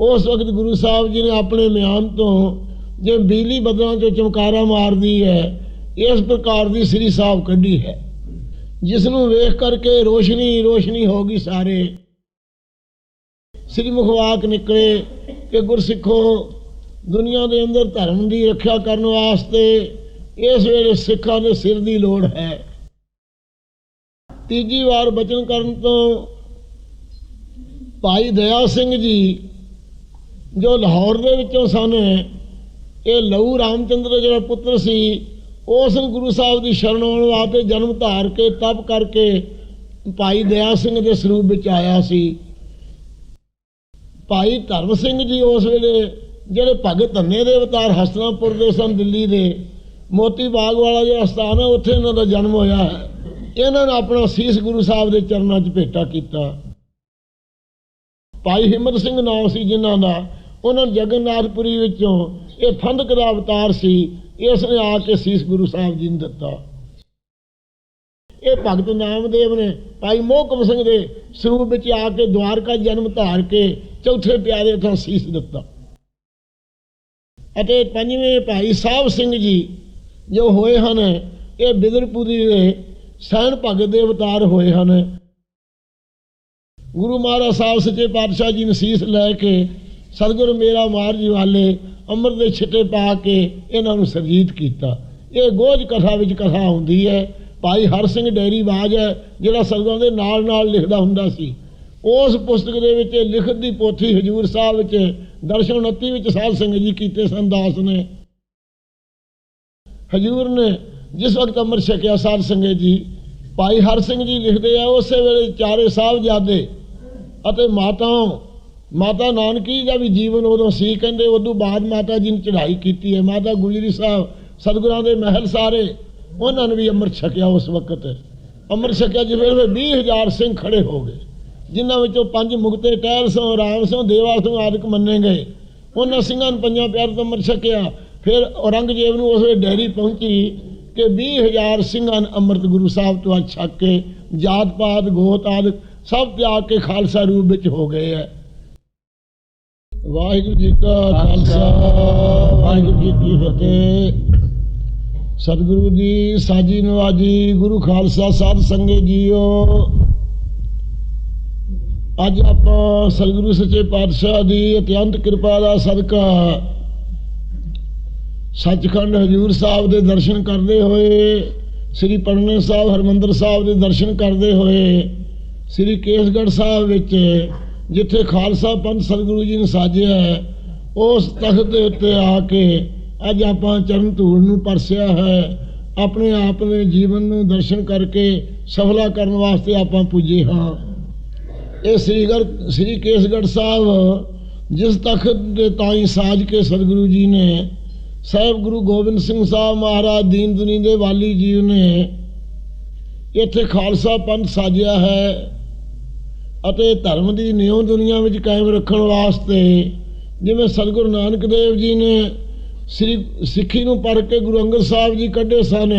ਉਸ ਵਕਤ ਗੁਰੂ ਸਾਹਿਬ ਜੀ ਨੇ ਆਪਣੇ ਮਿਆਨ ਤੋਂ ਜੇ ਬਿਜਲੀ ਬਦਲਾਂ ਚੋਂ ਚਮਕਾਰਾ ਮਾਰਦੀ ਹੈ, ਇਸ ਪ੍ਰਕਾਰ ਦੀ ਸ੍ਰੀ ਸਾਹਿਬ ਕੱਢੀ ਹੈ। ਜਿਸ ਨੂੰ ਵੇਖ ਕਰਕੇ ਰੋਸ਼ਨੀ ਰੋਸ਼ਨੀ ਹੋ ਗਈ ਸਾਰੇ। ਸ੍ਰੀ ਮੁਖਵਾਕ ਨਿਕਲੇ ਕਿ ਗੁਰਸਿੱਖੋ, ਦੁਨੀਆ ਦੇ ਅੰਦਰ ਧਰਮ ਦੀ ਰੱਖਿਆ ਕਰਨ ਵਾਸਤੇ ਇਸ ਵੇਲੇ ਸਿੱਖਾਂ ਦੇ ਸਿਰ ਦੀ ਲੋੜ ਹੈ। ਤੀਜੀ ਵਾਰ ਬਚਨ ਕਰਨ ਤੋਂ ਭਾਈ ਦਇਆ ਸਿੰਘ ਜੀ ਜੋ ਲਾਹੌਰ ਦੇ ਵਿੱਚੋਂ ਸਨ, ਇਹ ਲਹੂ ਰਾਮਚੰਦਰ ਜਿਹੜਾ ਪੁੱਤਰ ਸੀ ਉਸ ਗੁਰੂ ਸਾਹਿਬ ਦੀ ਸ਼ਰਨ ਆਉਣ ਵਾਸਤੇ ਜਨਮ ਧਾਰ ਕੇ, ਤਪ ਕਰਕੇ ਭਾਈ ਦਇਆ ਸਿੰਘ ਦੇ ਸਰੂਪ ਵਿੱਚ ਆਇਆ ਸੀ। ਭਾਈ ਧਰਮ ਸਿੰਘ ਜੀ ਉਸ ਵੇਲੇ ਜਿਹੜੇ ਭਗਤ ਧੰਨੇ ਦੇ ਅਵਤਾਰ ਹਸਤਨਾਪੁਰ ਦੇ ਸਨ, ਦਿੱਲੀ ਦੇ, ਮੋਤੀ ਬਾਗ ਵਾਲਾ ਜਿਹੜਾ ਸਥਾਨ ਹੈ, ਉੱਥੇ ਇਹਨਾਂ ਦਾ ਜਨਮ ਹੋਇਆ ਹੈ। ਇਹਨਾਂ ਨੇ ਆਪਣਾ ਸੀਸ ਗੁਰੂ ਸਾਹਿਬ ਦੇ ਚਰਨਾਂ 'ਚ ਭੇਟਾ ਕੀਤਾ। ਭਾਈ ਹਿੰਮਤ ਸਿੰਘ ਨਾਮ ਸੀ ਜਿਨ੍ਹਾਂ ਦਾ। ਉਹਨਾਂ ਨੂੰ ਜਗਨਨਾਥਪੁਰੀ ਵਿੱਚੋਂ ਇਹ ਫੰਦਕ ਦਾ ਅਵਤਾਰ ਸੀ ਇਸ ਨੇ ਆ ਕੇ ਸੀਸ ਗੁਰੂ ਸਾਹਿਬ ਜੀ ਨੂੰ ਦਿੱਤਾ। ਇਹ ਭਗਤ ਨਾਮਦੇਵ ਨੇ ਭਾਈ ਮੋਹਕਮ ਸਿੰਘ ਦੇ ਸਰੂਪ ਵਿੱਚ ਆ ਕੇ ਦਵਾਰਕਾ ਜਨਮ ਧਾਰ ਕੇ ਚੌਥੇ ਪਿਆਰੇ ਤੋਂ ਸੀਸ ਦਿੱਤਾ। ਅਤੇ ਪੰਜਵੇਂ ਭਾਈ ਸਾਹਿਬ ਸਿੰਘ ਜੀ ਜੋ ਹੋਏ ਹਨ, ਇਹ ਬਿਦਰਪੁਰੀ ਦੇ ਸਹਿਣ ਭਗਤ ਦੇ ਅਵਤਾਰ ਹੋਏ ਹਨ। ਗੁਰੂ ਮਹਾਰਾਜ ਸਾਹਿਬ ਸੱਚੇ ਪਾਤਸ਼ਾਹ ਜੀ ਨੇ ਸੀਸ ਲੈ ਕੇ ਸਤਿਗੁਰ ਮੇਰਾ ਮਾਰ ਜੀ ਵਾਲੇ ਅੰਮ੍ਰਿਤ ਦੇ ਛਿੱਟੇ ਪਾ ਕੇ ਇਹਨਾਂ ਨੂੰ ਸਰਜੀਤ ਕੀਤਾ। ਇਹ ਗੋਝ ਕਥਾ ਵਿੱਚ ਕਥਾ ਹੁੰਦੀ ਹੈ, ਭਾਈ ਹਰ ਸਿੰਘ ਡੈਰੀ ਬਾਜ ਹੈ, ਜਿਹੜਾ ਸਤਿਗੁਰਾਂ ਦੇ ਨਾਲ ਨਾਲ ਲਿਖਦਾ ਹੁੰਦਾ ਸੀ। ਉਸ ਪੁਸਤਕ ਦੇ ਵਿੱਚ ਲਿਖਤ ਦੀ ਪੋਥੀ ਹਜੂਰ ਸਾਹਿਬ ਵਿੱਚ ਦਰਸ਼ਨ 29 ਵਿੱਚ ਸਾਧ ਸਿੰਘ ਜੀ ਕੀਤੇ ਸਨ, ਦਾਸ ਨੇ। ਹਜੂਰ ਨੇ ਜਿਸ ਵਕਤ ਅੰਮ੍ਰਿਤ ਛਕਿਆ ਸਾਧ ਸੰਗਤ ਜੀ, ਭਾਈ ਹਰ ਸਿੰਘ ਜੀ ਲਿਖਦੇ ਆ, ਉਸੇ ਵੇਲੇ ਚਾਰੇ ਸਾਹਿਬਜ਼ਾਦੇ ਅਤੇ ਮਾਤਾਵਾਂ ਮਾਤਾ ਨਾਨਕੀ ਦਾ ਵੀ ਜੀਵਨ ਉਦੋਂ ਸੀ, ਕਹਿੰਦੇ ਉਦੋਂ ਬਾਅਦ ਮਾਤਾ ਜੀ ਨੇ ਚੜ੍ਹਾਈ ਕੀਤੀ ਹੈ। ਮਾਤਾ ਗੁਜਰੀ ਸਾਹਿਬ, ਸਤਿਗੁਰਾਂ ਦੇ ਮਹਿਲ ਸਾਰੇ, ਉਹਨਾਂ ਨੇ ਵੀ ਅੰਮ੍ਰਿਤ ਛਕਿਆ ਉਸ ਵਕਤ। ਅੰਮ੍ਰਿਤ ਛਕਿਆ ਜਿਵੇਂ 20000 ਸਿੰਘ ਖੜੇ ਹੋ ਗਏ, ਜਿਨ੍ਹਾਂ ਵਿੱਚੋਂ ਪੰਜ ਮੁਕਤੇ ਟਹਿਲ ਸੋ ਰਾਮ ਸੋ ਦੇਵਾ ਸੋ ਆਦਿਕ ਮੰਨੇ ਗਏ। ਉਹਨਾਂ ਸਿੰਘਾਂ ਨੂੰ ਪੰਜਾਂ ਪਿਆਰ ਤੋਂ ਅੰਮ੍ਰਿਤ ਛਕਿਆ। ਫਿਰ ਔਰੰਗਜ਼ੇਬ ਨੂੰ ਉਸ ਵੇਲੇ ਡੈਰੀ ਪਹੁੰਚੀ ਕਿ 20000 ਸਿੰਘਾਂ ਨੇ ਅੰਮ੍ਰਿਤ ਗੁਰੂ ਸਾਹਿਬ ਤੋਂ ਅੱਜ ਛਕ ਕੇ ਜਾਤ ਪਾਤ ਗੋਤ ਆਦਿਕ ਸਭ ਤਿਆਗ ਕੇ ਖਾਲਸਾ ਰੂਪ ਵਿੱਚ ਹੋ ਗਏ ਹੈ। ਵਾਹਿਗੁਰੂ ਜੀ ਕਾ ਖਾਲਸਾ, ਵਾਹਿਗੁਰੂ ਜੀ ਕੀ ਫਤਿਹ। ਸਤਿਗੁਰੂ ਦੀ ਸਾਜੀ ਨਵਾਜੀ, ਗੁਰੂ ਖਾਲਸਾ ਸਾਧ ਸੰਗਤ ਜੀਓ। ਅੱਜ ਆਪਾਂ ਸਤਿਗੁਰੂ ਸੱਚੇ ਪਾਤਸ਼ਾਹ ਦੀ ਅਤਿਅੰਤ ਕਿਰਪਾ ਦਾ ਸਦਕਾ ਸੱਚਖੰਡ ਹਜੂਰ ਸਾਹਿਬ ਦੇ ਦਰਸ਼ਨ ਕਰਦੇ ਹੋਏ, ਸ੍ਰੀ ਪੜਨੇ ਸਾਹਿਬ ਹਰਮੰਦਰ ਸਾਹਿਬ ਦੇ ਦਰਸ਼ਨ ਕਰਦੇ ਹੋਏ, ਸ੍ਰੀ ਕੇਸਗੜ੍ਹ ਸਾਹਿਬ ਵਿੱਚ ਜਿੱਥੇ ਖਾਲਸਾ ਪੰਥ ਸਤਿਗੁਰੂ ਜੀ ਨੇ ਸਾਜਿਆ ਹੈ, ਉਸ ਤਖਤ ਦੇ ਉੱਤੇ ਆ ਕੇ ਅੱਜ ਆਪਾਂ ਚਰਨ ਧੂੜ ਨੂੰ ਪਰਸਿਆ ਹੈ। ਆਪਣੇ ਆਪ ਦੇ ਜੀਵਨ ਨੂੰ ਦਰਸ਼ਨ ਕਰਕੇ ਸਫਲਾ ਕਰਨ ਵਾਸਤੇ ਆਪਾਂ ਪੁੱਜੇ ਹਾਂ। ਇਹ ਸ੍ਰੀਗੜ੍ਹ, ਸ੍ਰੀ ਕੇਸਗੜ੍ਹ ਸਾਹਿਬ, ਜਿਸ ਤਖਤ ਦੇ ਤਾਈ ਸਾਜ ਕੇ ਸਤਿਗੁਰੂ ਜੀ ਨੇ, ਸਾਹਿਬ ਗੁਰੂ ਗੋਬਿੰਦ ਸਿੰਘ ਸਾਹਿਬ ਮਹਾਰਾਜ ਦੀਨ ਦੁਨੀ ਦੇ ਵਾਲੀ ਜੀ ਨੇ, ਇੱਥੇ ਖਾਲਸਾ ਪੰਥ ਸਾਜਿਆ ਹੈ। ਅਤੇ ਧਰਮ ਦੀ ਨਿਉ ਦੁਨੀਆ ਵਿੱਚ ਕਾਇਮ ਰੱਖਣ ਵਾਸਤੇ, ਜਿਵੇਂ ਸਤਿਗੁਰੂ ਨਾਨਕ ਦੇਵ ਜੀ ਨੇ ਸ੍ਰੀ, ਸਿੱਖੀ ਨੂੰ ਪੜ੍ਹ ਕੇ ਗੁਰੂ ਅੰਗਦ ਸਾਹਿਬ ਜੀ ਕੱਢੇ ਸਨ,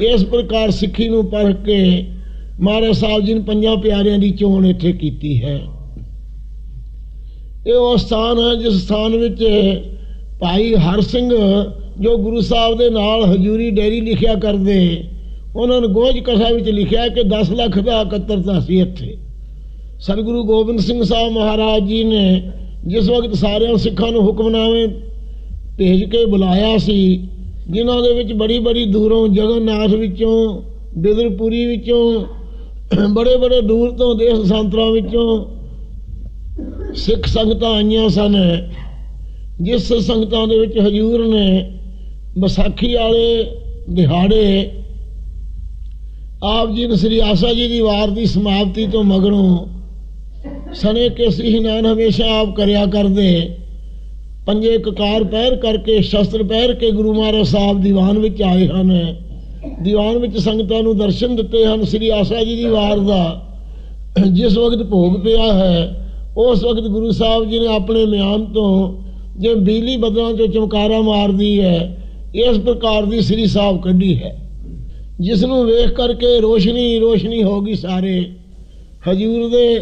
ਇਸ ਪ੍ਰਕਾਰ ਸਿੱਖੀ ਨੂੰ ਪੜ੍ਹ ਕੇ ਮਹਾਰਾਜ ਸਾਹਿਬ ਜੀ ਨੇ ਪੰਜਾਂ ਪਿਆਰਿਆਂ ਦੀ ਚੋਣ ਇੱਥੇ ਕੀਤੀ ਹੈ। ਇਹ ਉਹ ਸਥਾਨ ਹੈ, ਜਿਸ ਸਥਾਨ ਵਿੱਚ ਭਾਈ ਹਰ ਸਿੰਘ ਜੋ ਗੁਰੂ ਸਾਹਿਬ ਦੇ ਨਾਲ ਹਜੂਰੀ ਡੈਰੀ ਲਿਖਿਆ ਕਰਦੇ, ਉਹਨਾਂ ਨੇ ਗੋਝ ਕਥਾ ਵਿੱਚ ਲਿਖਿਆ ਕਿ 10 ਲੱਖ ਦਾ ਇਕੱਤਰਤਾ ਸੀ ਇੱਥੇ। ਸਤਿਗੁਰੂ ਗੋਬਿੰਦ ਸਿੰਘ ਸਾਹਿਬ ਮਹਾਰਾਜ ਜੀ ਨੇ ਜਿਸ ਵਕਤ ਸਾਰਿਆਂ ਸਿੱਖਾਂ ਨੂੰ ਹੁਕਮਨਾਮੇ ਭੇਜ ਕੇ ਬੁਲਾਇਆ ਸੀ, ਜਿਨ੍ਹਾਂ ਦੇ ਵਿੱਚ ਬੜੀ ਬੜੀ ਦੂਰੋਂ ਜਗਨਨਾਥ ਵਿੱਚੋਂ, ਬਿਦਰਪੁਰੀ ਵਿੱਚੋਂ, ਬੜੇ ਬੜੇ ਦੂਰ ਤੋਂ ਦੇਸ਼ ਸੰਤਰਾ ਵਿੱਚੋਂ ਸਿੱਖ ਸੰਗਤਾਂ ਆਈਆਂ ਸਨ। ਜਿਸ ਸੰਗਤਾਂ ਦੇ ਵਿੱਚ ਹਜੂਰ ਨੇ ਵਿਸਾਖੀ ਵਾਲੇ ਦਿਹਾੜੇ, ਆਪ ਜੀ ਨੇ ਸ੍ਰੀ ਆਸਾ ਜੀ ਦੀ ਵਾਰ ਦੀ ਸਮਾਪਤੀ ਤੋਂ ਮਗਰੋਂ ਸਨੇ ਕੇ ਸਿਹਨਾਨ ਹਮੇਸ਼ਾ ਆਪ ਕਰਿਆ ਕਰਦੇ। ਪੰਜੇ ਕਕਾਰ ਪਹਿਰ ਕਰਕੇ, ਸ਼ਸਤਰ ਪਹਿਰ ਕੇ ਗੁਰੂ ਮਹਾਰਾਜ ਸਾਹਿਬ ਦੀਵਾਨ ਵਿੱਚ ਆਏ ਹਨ। ਦੀਵਾਨ ਵਿੱਚ ਸੰਗਤਾਂ ਨੂੰ ਦਰਸ਼ਨ ਦਿੱਤੇ ਹਨ ਸ੍ਰੀ ਆਸਾ ਜੀ ਦੀ ਵਾਰ ਦਾ। ਜਿਸ ਵਕਤ ਭੋਗ ਪਿਆ ਹੈ, ਉਸ ਵਕਤ ਗੁਰੂ ਸਾਹਿਬ ਜੀ ਨੇ ਆਪਣੇ ਮਿਆਨ ਤੋਂ ਜੇ ਬਿਜਲੀ ਬਦਲਾਂ ਚੋਂ ਚਮਕਾਰਾ ਮਾਰਦੀ ਹੈ, ਇਸ ਪ੍ਰਕਾਰ ਦੀ ਸ੍ਰੀ ਸਾਹਿਬ ਕੱਢੀ ਹੈ। ਜਿਸ ਨੂੰ ਵੇਖ ਕਰਕੇ ਰੋਸ਼ਨੀ ਰੋਸ਼ਨੀ ਹੋ ਗਈ ਸਾਰੇ। ਹਜੂਰ ਦੇ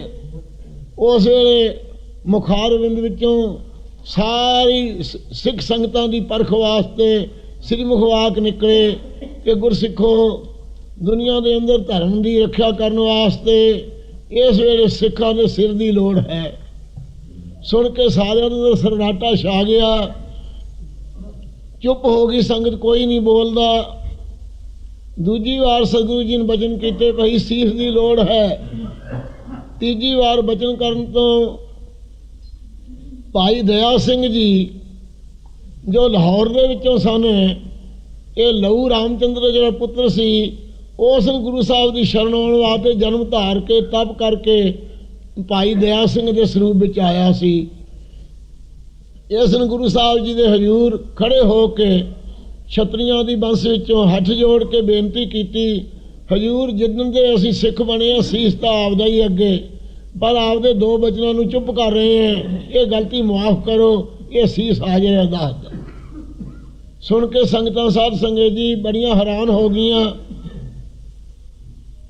ਉਸ ਵੇਲੇ ਮੁਖਾਰਵਿੰਦ ਵਿੱਚੋਂ ਸਾਰੀ ਸਿੱਖ ਸੰਗਤਾਂ ਦੀ ਪਰਖ ਵਾਸਤੇ ਸ੍ਰੀ ਮੁਖਵਾਕ ਨਿਕਲੇ ਕਿ ਗੁਰਸਿੱਖੋ, ਦੁਨੀਆ ਦੇ ਅੰਦਰ ਧਰਮ ਦੀ ਰੱਖਿਆ ਕਰਨ ਵਾਸਤੇ ਇਸ ਵੇਲੇ ਸਿੱਖਾਂ ਦੇ ਸਿਰ ਦੀ ਲੋੜ ਹੈ। ਸੁਣ ਕੇ ਸਾਰਿਆਂ ਦੇ ਸਰਨਾਟਾ ਛਾ ਗਿਆ। ਚੁੱਪ ਹੋ ਗਈ ਸੰਗਤ, ਕੋਈ ਨਹੀਂ ਬੋਲਦਾ। ਦੂਜੀ ਵਾਰ ਸਤਿਗੁਰੂ ਜੀ ਨੇ ਬਚਨ ਕੀਤੇ, ਭਈ ਸੀਸ ਦੀ ਲੋੜ ਹੈ। ਤੀਜੀ ਵਾਰ ਬਚਨ ਕਰਨ ਤੋਂ ਭਾਈ ਦਇਆ ਸਿੰਘ ਜੀ ਜੋ ਲਾਹੌਰ ਦੇ ਵਿੱਚੋਂ ਸਨ, ਇਹ ਲਹੂ ਰਾਮਚੰਦਰ ਜਿਹੜਾ ਪੁੱਤਰ ਸੀ ਉਸ ਨੂੰ ਗੁਰੂ ਸਾਹਿਬ ਦੀ ਸ਼ਰਨ ਆਉਣ ਵਾਸਤੇ ਜਨਮ ਧਾਰ ਕੇ ਤਪ ਕਰਕੇ ਭਾਈ ਦਇਆ ਸਿੰਘ ਦੇ ਸਰੂਪ ਵਿੱਚ ਆਇਆ ਸੀ। ਇਸ ਨੂੰ ਗੁਰੂ ਸਾਹਿਬ ਜੀ ਦੇ ਹਜ਼ੂਰ ਖੜੇ ਹੋ ਕੇ ਛਤਰੀਆਂ ਦੀ ਬੰਸ ਵਿੱਚੋਂ ਹੱਥ ਜੋੜ ਕੇ ਬੇਨਤੀ ਕੀਤੀ ਹਜ਼ੂਰ ਜਿੱਦਣ ਦੇ ਅਸੀਂ ਸਿੱਖ ਬਣੇ ਆ ਸੀਸ ਤਾਂ ਆਪਦਾ ਹੀ ਅੱਗੇ। ਪਰ ਆਪਦੇ ਦੋ ਬਚਨਾਂ ਨੂੰ ਚੁੱਪ ਕਰ ਰਹੇ ਆ ਇਹ ਗਲਤੀ ਮਾਫ ਕਰੋ, ਇਹ ਸੀਸ ਹਾਜ਼ਰ ਅਰਦਾਸ ਸੁਣ ਕੇ ਸੰਗਤਾਂ ਸਾਧ ਸੰਗਤ ਜੀ ਬੜੀਆਂ ਹੈਰਾਨ ਹੋ ਗਈਆਂ।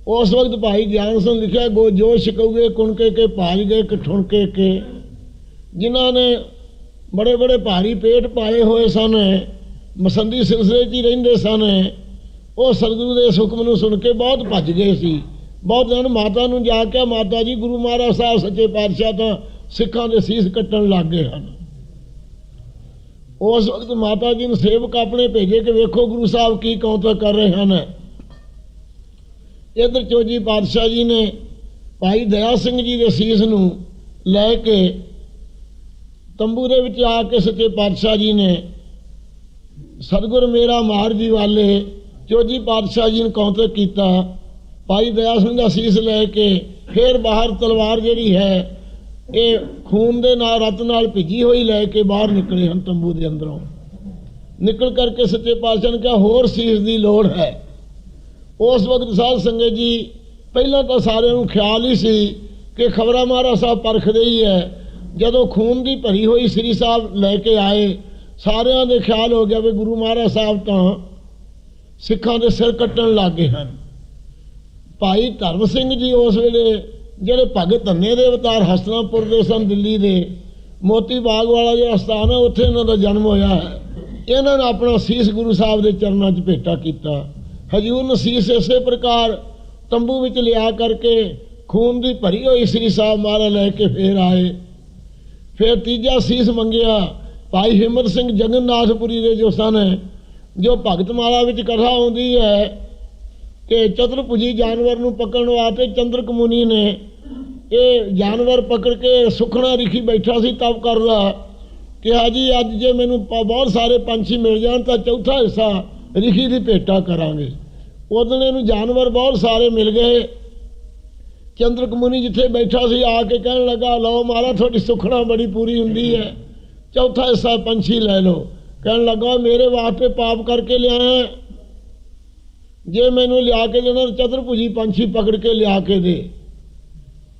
ਉਸ ਵਕਤ ਭਾਈ ਗਿਆਨ ਸਿੰਘ ਲਿਖਿਆ, ਗੋ ਜੋ ਸ਼ਿਕਉਗੇ ਕੁਣਕੇ ਕੇ, ਭਾਜ ਗਏ, ਕਠੁਣਕੇ ਕੇ। ਜਿਨ੍ਹਾਂ ਨੇ ਬੜੇ ਬੜੇ ਭਾਰੀ ਪੇਟ ਪਾਏ ਹੋਏ ਸਨ, ਮਸੰਦੀ ਸਿਲਸਿਲੇ 'ਚ ਹੀ ਰਹਿੰਦੇ ਸਨ। ਉਹ ਸਤਿਗੁਰੂ ਦੇ ਇਸ ਹੁਕਮ ਨੂੰ ਸੁਣ ਕੇ ਬਹੁਤ ਭੱਜ ਗਏ ਸੀ। ਬਹੁਤ ਜਨ ਮਾਤਾ ਨੂੰ ਜਾ ਕੇ ਮਾਤਾ ਜੀ, ਗੁਰੂ ਮਹਾਰਾਜ ਸਾਹਿਬ ਸੱਚੇ ਪਾਤਸ਼ਾਹ ਤਾਂ ਸਿੱਖਾਂ ਦੇ ਸੀਸ ਕੱਟਣ ਲੱਗ ਗਏ ਹਨ। ਉਸ ਵਕਤ ਮਾਤਾ ਜੀ ਨੂੰ ਸੇਵਕ ਆਪਣੇ ਭੇਜੇ ਕਿ ਵੇਖੋ ਗੁਰੂ ਸਾਹਿਬ ਕੀ ਕੌਂਤਰ ਕਰ ਰਹੇ ਹਨ। ਇਧਰ ਚੋਜੀ ਪਾਤਸ਼ਾਹ ਜੀ ਨੇ ਭਾਈ ਦਇਆ ਸਿੰਘ ਜੀ ਦੇ ਸੀਸ ਨੂੰ ਲੈ ਕੇ ਤੰਬੂ ਦੇ ਵਿੱਚ ਆ ਕੇ ਸੱਚੇ ਪਾਤਸ਼ਾਹ ਜੀ ਨੇ, ਸਤਿਗੁਰ ਮੇਰਾ ਮਾਰ ਜੀ ਵਾਲੇ ਚੋਜੀ ਪਾਤਸ਼ਾਹ ਜੀ ਨੇ ਕੌਂਤਰ ਕੀਤਾ। ਭਾਈ ਦਇਆ ਸਿੰਘ ਦਾ ਸੀਸ ਲੈ ਕੇ ਫਿਰ ਬਾਹਰ ਤਲਵਾਰ ਜਿਹੜੀ ਹੈ, ਇਹ ਖੂਨ ਦੇ ਨਾਲ, ਰਤ ਨਾਲ ਭਿੱਜੀ ਹੋਈ ਲੈ ਕੇ ਬਾਹਰ ਨਿਕਲੇ ਹਨ ਤੰਬੂ ਦੇ ਅੰਦਰੋਂ। ਨਿਕਲ ਕਰਕੇ ਸੱਚੇ ਪਾਤਸ਼ਾਹ ਨੇ ਕਿਹਾ, ਹੋਰ ਸੀਸ ਦੀ ਲੋੜ ਹੈ। ਉਸ ਵਕਤ ਸਾਧ ਸੰਗਤ ਜੀ, ਪਹਿਲਾਂ ਤਾਂ ਸਾਰਿਆਂ ਨੂੰ ਖਿਆਲ ਹੀ ਸੀ ਕਿ ਖਬਰਾਂ ਮਹਾਰਾ ਸਾਹਿਬ ਪਰਖਦੇ ਹੀ ਹੈ। ਜਦੋਂ ਖੂਨ ਦੀ ਭਰੀ ਹੋਈ ਸ੍ਰੀ ਸਾਹਿਬ ਲੈ ਕੇ ਆਏ, ਸਾਰਿਆਂ ਦੇ ਖਿਆਲ ਹੋ ਗਿਆ ਵੀ ਗੁਰੂ ਮਹਾਰਾਜ ਸਾਹਿਬ ਤਾਂ ਸਿੱਖਾਂ ਦੇ ਸਿਰ ਕੱਟਣ ਲੱਗ ਗਏ ਹਨ। ਭਾਈ ਧਰਮ ਸਿੰਘ ਜੀ ਉਸ ਵੇਲੇ ਜਿਹੜੇ ਭਗਤ ਧੰਨੇ ਦੇ ਅਵਤਾਰ ਹਸਨਾਪੁਰ ਦੇ ਸਨ, ਦਿੱਲੀ ਦੇ, ਮੋਤੀ ਬਾਗ ਵਾਲਾ ਜਿਹੜਾ ਸਥਾਨ ਹੈ ਉੱਥੇ ਇਹਨਾਂ ਦਾ ਜਨਮ ਹੋਇਆ ਹੈ। ਇਹਨਾਂ ਨੇ ਆਪਣਾ ਸੀਸ ਗੁਰੂ ਸਾਹਿਬ ਦੇ ਚਰਨਾਂ 'ਚ ਭੇਟਾ ਕੀਤਾ। ਹਜੂਰ ਨੂੰ ਸੀਸ ਇਸੇ ਪ੍ਰਕਾਰ ਤੰਬੂ ਵਿੱਚ ਲਿਆ ਕਰਕੇ ਖੂਨ ਦੀ ਭਰੀ ਹੋਈ ਸ੍ਰੀ ਸਾਹਿਬ ਮਹਾਰਾਜ ਲੈ ਕੇ ਫੇਰ ਆਏ। ਫਿਰ ਤੀਜਾ ਸੀਸ ਮੰਗਿਆ ਭਾਈ ਹਿੰਮਤ ਸਿੰਘ ਜਗਨਨਾਥਪੁਰੀ ਦੇ ਜੋ ਸਨ ਜੋ ਭਗਤ ਮਾਲਾ ਵਿੱਚ ਕਥਾ ਆਉਂਦੀ ਹੈ ਕਿ ਚਤੁਰਭੁਜੀ ਜਾਨਵਰ ਨੂੰ ਪਕੜਨ ਵਾਸਤੇ ਚੰਦਰਕ ਮੁਨੀ ਨੇ ਇਹ ਜਾਨਵਰ ਪਕੜ ਕੇ ਸੁਖਣਾ ਰਿਖੀ ਬੈਠਾ ਸੀ, ਤਪ ਕਰਦਾ। ਕਿਹਾ, ਜੀ, ਅੱਜ ਜੇ ਮੈਨੂੰ ਬਹੁਤ ਸਾਰੇ ਪੰਛੀ ਮਿਲ ਜਾਣ ਤਾਂ ਚੌਥਾ ਹਿੱਸਾ ਰਿਖੀ ਦੀ ਭੇਟਾ ਕਰਾਂਗੇ। ਉਦੋਂ ਇਹਨੂੰ ਜਾਨਵਰ ਬਹੁਤ ਸਾਰੇ ਮਿਲ ਗਏ। ਚੰਦਰਕ ਮੁਨੀ ਜਿੱਥੇ ਬੈਠਾ ਸੀ, ਆ ਕੇ ਕਹਿਣ ਲੱਗਾ, ਲਓ ਮਾਰਾ ਤੁਹਾਡੀ ਸੁਖਣਾ ਬੜੀ ਪੂਰੀ ਹੁੰਦੀ ਹੈ। ਚੌਥਾ ਹਿੱਸਾ ਪੰਛੀ ਲੈ ਲਓ। ਕਹਿਣ ਲੱਗਾ, ਮੇਰੇ ਵਾਸਤੇ ਪਾਪ ਕਰਕੇ ਲਿਆਇਆ ਜੇ ਮੈਨੂੰ ਲਿਆ ਕੇ ਦੇਣਾ ਚਤੁਰਭੁਜੀ ਪੰਛੀ ਪਕੜ ਕੇ ਲਿਆ ਕੇ ਦੇ।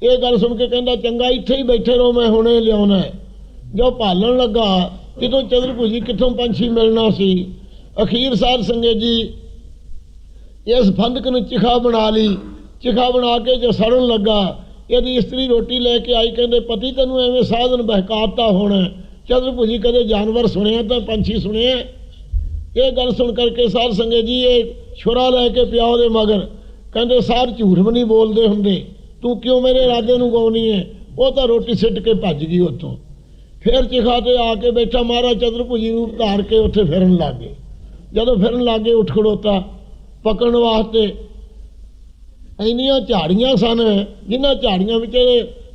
ਇਹ ਗੱਲ ਸੁਣ ਕੇ ਕਹਿੰਦਾ, ਚੰਗਾ, ਇੱਥੇ ਹੀ ਬੈਠੇ ਰਹੋ, ਮੈਂ ਹੁਣੇ ਲਿਆਉਣਾ ਜੋ ਭਾਲਣ ਲੱਗਾ ਕਿਤੋਂ ਚਤੁਰਭੁਜੀ ਕਿੱਥੋਂ ਪੰਛੀ ਮਿਲਣਾ ਸੀ? ਅਖੀਰ ਸਾਧ ਸੰਗਤ ਜੀ ਇਸ ਫੰਦਕ ਨੂੰ ਚਿਖਾ ਬਣਾ ਲਈ। ਚਿਖਾ ਬਣਾ ਕੇ ਜੇ ਸੜਨ ਲੱਗਾ, ਇਹਦੀ ਇਸਤਰੀ ਰੋਟੀ ਲੈ ਕੇ ਆਈ, ਕਹਿੰਦੇ, ਪਤੀ, ਤੈਨੂੰ ਐਵੇਂ ਸਾਧਨ ਬਹਿਕਾਤਾ ਹੋਣਾ ਚਤੁਰਭੁਜੀ ਕਦੇ ਜਾਨਵਰ ਸੁਣਿਆ ਤਾਂ ਪੰਛੀ ਸੁਣਿਆ ਇਹ ਗੱਲ ਸੁਣ ਕਰਕੇ ਸਾਧ ਸੰਗਤ ਜੀ, ਇਹ ਛੁਰਾ ਲੈ ਕੇ ਪਿਆ ਦੇ ਮਗਰ ਕਹਿੰਦੇ ਸਾਰ ਝੂਠ ਵੀ ਨਹੀਂ ਬੋਲਦੇ ਹੁੰਦੇ। ਤੂੰ ਕਿਉਂ ਮੇਰੇ ਇਰਾਦੇ ਨੂੰ ਗਾਉਣੀ ਹੈ ਉਹ ਤਾਂ ਰੋਟੀ ਸਿੱਟ ਕੇ ਭੱਜ ਗਈ ਉੱਥੋਂ। ਫਿਰ ਚਿਖਾ ਤੇ ਆ ਕੇ ਬੈਠਾ, ਮਹਾਰਾਜ ਚਤੁਰਭੁਜੀ ਰੂਪ ਧਾਰ ਕੇ ਉੱਥੇ ਫਿਰਨ ਲੱਗ। ਗਏ ਜਦੋਂ ਫਿਰਨ ਲੱਗੇ, ਉੱਠ ਖੜੋਤਾ। ਪਕੜਨ ਵਾਸਤੇ ਇੰਨੀਆਂ ਝਾੜੀਆਂ ਸਨ ਜਿਨ੍ਹਾਂ ਝਾੜੀਆਂ ਵਿੱਚ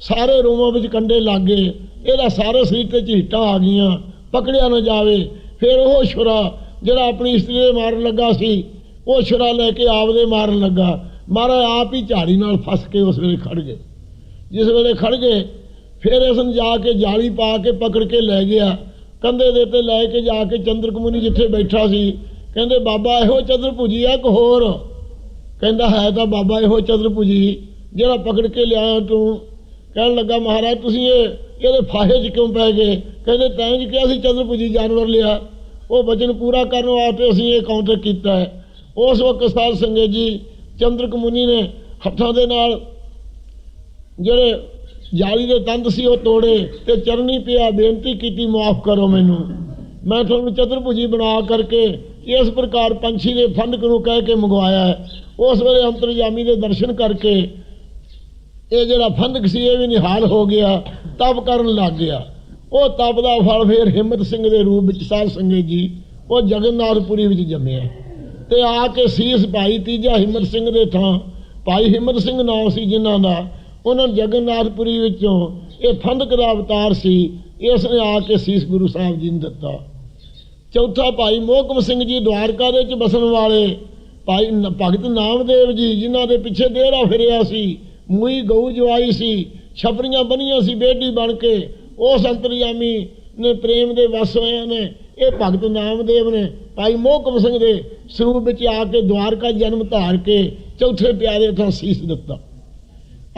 ਸਾਰੇ ਰੂਮਾਂ ਵਿੱਚ ਕੰਡੇ ਲੱਗ ਗਏ। ਇਹਦਾ ਸਾਰੇ ਸਰੀਰ ਤੇ ਝੀਟਾਂ ਆ ਗਈਆਂ, ਪਕੜਿਆ ਨਾ ਜਾਵੇ। ਫਿਰ ਉਹ ਛੁਰਾ ਜਿਹੜਾ ਆਪਣੀ ਇਸਤਰੀ ਦੇ ਮਾਰਨ ਲੱਗਾ ਸੀ, ਉਹ ਛੁਰਾ ਲੈ ਕੇ ਆਪਦੇ ਮਾਰਨ ਲੱਗਾ। ਮਹਾਰਾਜ ਆਪ ਹੀ ਝਾੜੀ ਨਾਲ ਫਸ ਕੇ ਉਸ ਵੇਲੇ ਖੜ ਗਏ। ਜਿਸ ਵੇਲੇ ਖੜ ਗਏ, ਫਿਰ ਇਸ ਜਾ ਕੇ ਜਾਲੀ ਪਾ ਕੇ ਪਕੜ ਕੇ ਲੈ ਗਿਆ। ਕੰਧੇ ਦੇ ਤੇ ਲੈ ਕੇ ਜਾ ਕੇ ਚੰਦਰਕਮੁਨੀ ਜਿੱਥੇ ਬੈਠਾ ਸੀ, ਕਹਿੰਦੇ, ਬਾਬਾ, ਇਹੋ ਚਤੁਰਭੁਜੀ ਆ ਇੱਕ ਹੋਰ। ਕਹਿੰਦਾ, ਹੈ ਤਾਂ ਬਾਬਾ, ਇਹੋ ਚਤੁਰਭੁਜੀ ਜਿਹੜਾ ਪਕੜ ਕੇ ਲਿਆਇਆ ਤੂੰ। ਕਹਿਣ ਲੱਗਾ, ਮਹਾਰਾਜ, ਤੁਸੀਂ ਇਹ ਕਹਿੰਦੇ ਫਾਹੇ 'ਚ ਕਿਉਂ ਪੈ ਗਏ? ਕਹਿੰਦੇ ਤੈਂ ਜੀ ਕਿਹਾ ਸੀ ਚਤੁਰਭੁਜੀ ਜਾਨਵਰ ਲਿਆ। ਉਹ ਵਚਨ ਪੂਰਾ ਕਰਨ ਵਾਸਤੇ ਅਸੀਂ ਇਹ ਕਾਊਂਟਰ ਕੀਤਾ ਹੈ। ਉਸ ਵਕਤ ਸਾਧ ਸੰਗਤ ਜੀ ਚੰਦਰਕ ਮੁਨੀ ਨੇ ਹੱਥਾਂ ਦੇ ਨਾਲ ਜਿਹੜੇ ਜਾਲੀ ਦੇ ਤੰਦ ਸੀ ਉਹ ਤੋੜੇ ਤੇ ਚਰਨੀ ਪਿਆ ਬੇਨਤੀ ਕੀਤੀ, ਮਾਫ ਕਰੋ ਮੈਨੂੰ। ਮੈਂ ਤੁਹਾਨੂੰ ਚਤੁਰਭੁਜੀ ਬਣਾ ਕਰਕੇ ਇਸ ਪ੍ਰਕਾਰ ਪੰਛੀ ਦੇ ਫੰਦਕ ਨੂੰ ਕਹਿ ਕੇ ਮੰਗਵਾਇਆ ਹੈ। ਉਸ ਵੇਲੇ ਅੰਤਰਜਾਮੀ ਦੇ ਦਰਸ਼ਨ ਕਰਕੇ ਇਹ ਜਿਹੜਾ ਫੰਦਕ ਸੀ, ਇਹ ਵੀ ਨਿਹਾਲ ਹੋ ਗਿਆ। ਤਪ ਕਰਨ ਲੱਗ ਗਿਆ। ਉਹ ਤਪ ਦਾ ਫਲ ਫੇਰ ਹਿੰਮਤ ਸਿੰਘ ਦੇ ਰੂਪ ਵਿੱਚ ਸਾਧ ਸੰਗਤ ਜੀ, ਉਹ ਜਗਨਨਾਥਪੁਰੀ ਵਿੱਚ ਜੰਮਿਆ। ਤੇ ਆ ਕੇ ਸੀਸ ਭਾਈ ਤੀਜਾ ਹਿੰਮਤ ਸਿੰਘ ਦੇ ਥਾਂ। ਭਾਈ ਹਿੰਮਤ ਸਿੰਘ ਨਾਮ ਸੀ ਜਿਨ੍ਹਾਂ ਦਾ। ਉਹਨਾਂ ਨੂੰ ਜਗਨਨਾਥਪੁਰੀ ਵਿੱਚੋਂ ਇਹ ਫੰਦਕ ਦਾ ਅਵਤਾਰ ਸੀ। ਇਸ ਨੇ ਆ ਕੇ ਸੀਸ ਗੁਰੂ ਸਾਹਿਬ ਜੀ ਨੂੰ ਦਿੱਤਾ। ਚੌਥਾ ਭਾਈ ਮੋਹਕਮ ਸਿੰਘ ਜੀ ਦਵਾਰਕਾ ਦੇ ਵਿੱਚ ਬਸਣ ਵਾਲੇ ਭਾਈ ਭਗਤ ਨਾਮਦੇਵ ਜੀ, ਜਿਨ੍ਹਾਂ ਦੇ ਪਿੱਛੇ ਡੇਰਾ ਫਿਰਿਆ ਸੀ। ਮੂਈ ਗਊ ਜਵਾਈ ਸੀ, ਛਪਰੀਆਂ ਬਣੀਆਂ ਸੀ ਬੇਟੀ ਬਣ ਕੇ। ਉਸ ਅੰਤਰਯਾਮੀ ਨੇ ਪ੍ਰੇਮ ਦੇ ਵਸ ਹੋਏ ਨੇ, ਇਹ ਭਗਤ ਨਾਮਦੇਵ ਨੇ। ਭਾਈ ਮੋਹਕਮ ਸਿੰਘ ਦੇ ਸਰੂਪ ਵਿੱਚ ਆ ਕੇ ਦੁਆਰਕਾ ਜਨਮ ਧਾਰ ਕੇ ਚੌਥੇ ਪਿਆਰੇ ਤੋਂ ਸੀਸ ਦਿੱਤਾ।